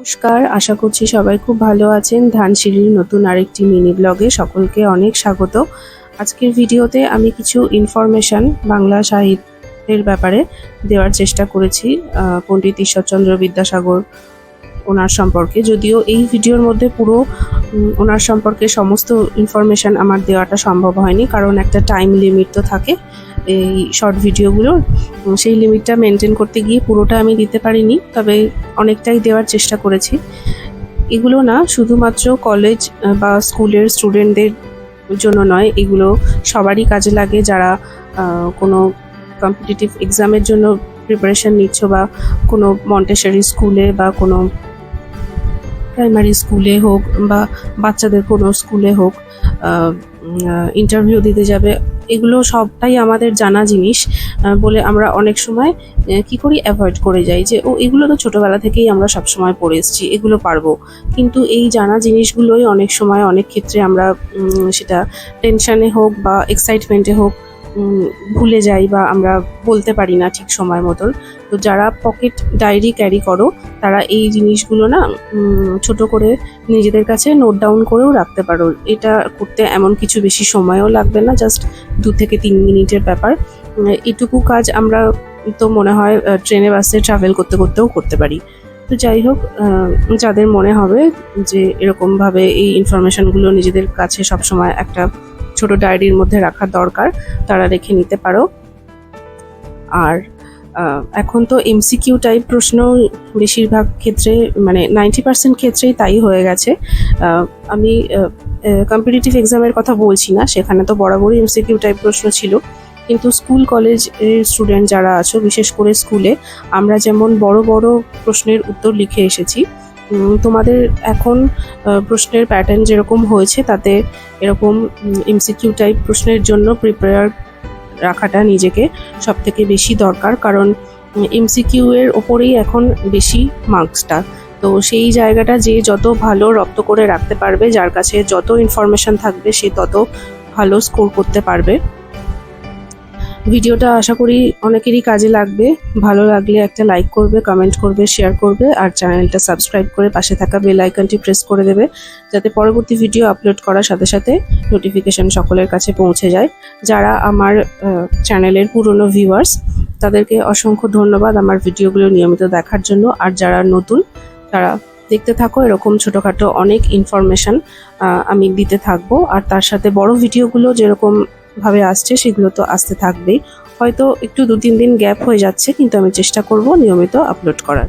নমস্কার, আশা করছি সবাই খুব ভালো আছেন। ধানসিঁড়ির নতুন আরেকটি মিনি ব্লগে সকলকে অনেক স্বাগত। আজকের ভিডিওতে আমি কিছু ইনফরমেশন বাংলা সাহিত্যের ব্যাপারে দেওয়ার চেষ্টা করেছি পণ্ডিত ঈশ্বরচন্দ্র বিদ্যাসাগর ওনার সম্পর্কে। যদিও এই ভিডিওর মধ্যে পুরো ওনার সম্পর্কে সমস্ত ইনফরমেশন আমার দেওয়াটা সম্ভব হয়নি, কারণ একটা টাইম লিমিট তো থাকে। এই শর্ট ভিডিওগুলোর সেই লিমিটটা মেনটেন করতে গিয়ে পুরোটা আমি দিতে পারিনি, তবে অনেকটাই দেওয়ার চেষ্টা করেছি। এগুলো না শুধুমাত্র কলেজ বা স্কুলের স্টুডেন্টদের জন্য নয়, এগুলো সবারই কাজে লাগে যারা কোনো কম্পিটিটিভ এক্সামের জন্য প্রিপারেশন নিচ্ছ বা কোনো মন্টেসারি স্কুলে বা কোনো প্রাইমারি স্কুলে হোক বা বাচ্চাদের কোনো স্কুলে হোক ইন্টারভিউ দিতে যাবে, এগুলো সবটাই আমাদের জানা জিনিস বলে আমরা অনেক সময় কি করি অ্যাভয়েড করে যাই যে, ও, এগুলো তো ছোটোবেলা থেকেই আমরা সবসময় পড়ে এসেছি, এগুলো পারব। কিন্তু এই জানা জিনিসগুলোই অনেক সময়, অনেক ক্ষেত্রে আমরা সেটা টেনশানে হোক বা এক্সাইটমেন্টে হোক ভুলে যাই বা আমরা বলতে পারি না ঠিক সময় মতন। তো যারা পকেট ডায়েরি ক্যারি করো, তারা এই জিনিসগুলো না ছোট করে নিজেদের কাছে নোট ডাউন করেও রাখতে পারো। এটা করতে এমন কিছু বেশি সময়ও লাগবে না, জাস্ট দু থেকে তিন মিনিটের ব্যাপার। এটুকু কাজ আমরা তো মনে হয় ট্রেনে, বাসে ট্রাভেল করতে করতেও করতে পারি। তো যাই হোক যাদের মনে হবে যে এরকমভাবে এই ইনফরমেশনগুলো নিজেদের কাছে সবসময় একটা ছোট ডায়েরির মধ্যে রাখা দরকার, তারা রেখে নিতে পারো। আর এখন তো এমসিকিউ টাইপ প্রশ্ন বেশিরভাগ ক্ষেত্রে মানে নাইনটি পার্সেন্ট ক্ষেত্রেই তাই হয়ে গেছে। আমি কম্পিটিটিভ এক্সামের কথা বলছি না, সেখানে তো বরাবরই এমসিকিউ টাইপ প্রশ্ন ছিল। কিন্তু স্কুল কলেজ স্টুডেন্ট যারা আছো, বিশেষ করে স্কুলে আমরা যেমন বড় বড় প্রশ্নের উত্তর লিখে এসেছি তোমাদের এখন প্রশ্নের প্যাটার্ন যেরকম হয়েছে, তাতে এরকম এমসিকিউ টাইপ প্রশ্নের জন্য প্রিপেয়ার রাখাটা নিজেকে সব থেকে বেশি দরকার। কারণ এমসিকিউ এর ওপরেই এখন বেশি মার্কসটা তো সেই জায়গাটা যে যত ভালো রপ্ত করে রাখতে পারবে, যার কাছে যত ইনফরমেশন থাকবে, সে তত ভালো স্কোর করতে পারবে। ভিডিওটা আশা করি অনেকেরই কাজে লাগবে। ভালো লাগলে একটা লাইক করবে কমেন্ট করবে শেয়ার করবে, আর চ্যানেলটা সাবস্ক্রাইব করে পাশে থাকা বেল আইকনটি প্রেস করে দেবে, যাতে পরবর্তী ভিডিও আপলোড করার সাথে সাথে নোটিফিকেশন সকলের কাছে পৌঁছে যায়। যারা আমার চ্যানেলের পুরনো ভিউয়ার্স তাদেরকে অসংখ্য ধন্যবাদ আমার ভিডিওগুলো নিয়মিত দেখার জন্য। আর যারা নতুন, তারা দেখতে থাকো, এরকম ছোটোখাটো অনেক ইনফরমেশন আমি দিতে থাকব। আর তার সাথে বড় ভিডিওগুলো যেরকম ভাবে আসছে, সেগুলো তো আসতে থাকবেই। হয়তো একটু দু তিন দিন গ্যাপ হয়ে যাচ্ছে, কিন্তু আমি চেষ্টা করব নিয়মিত আপলোড করার।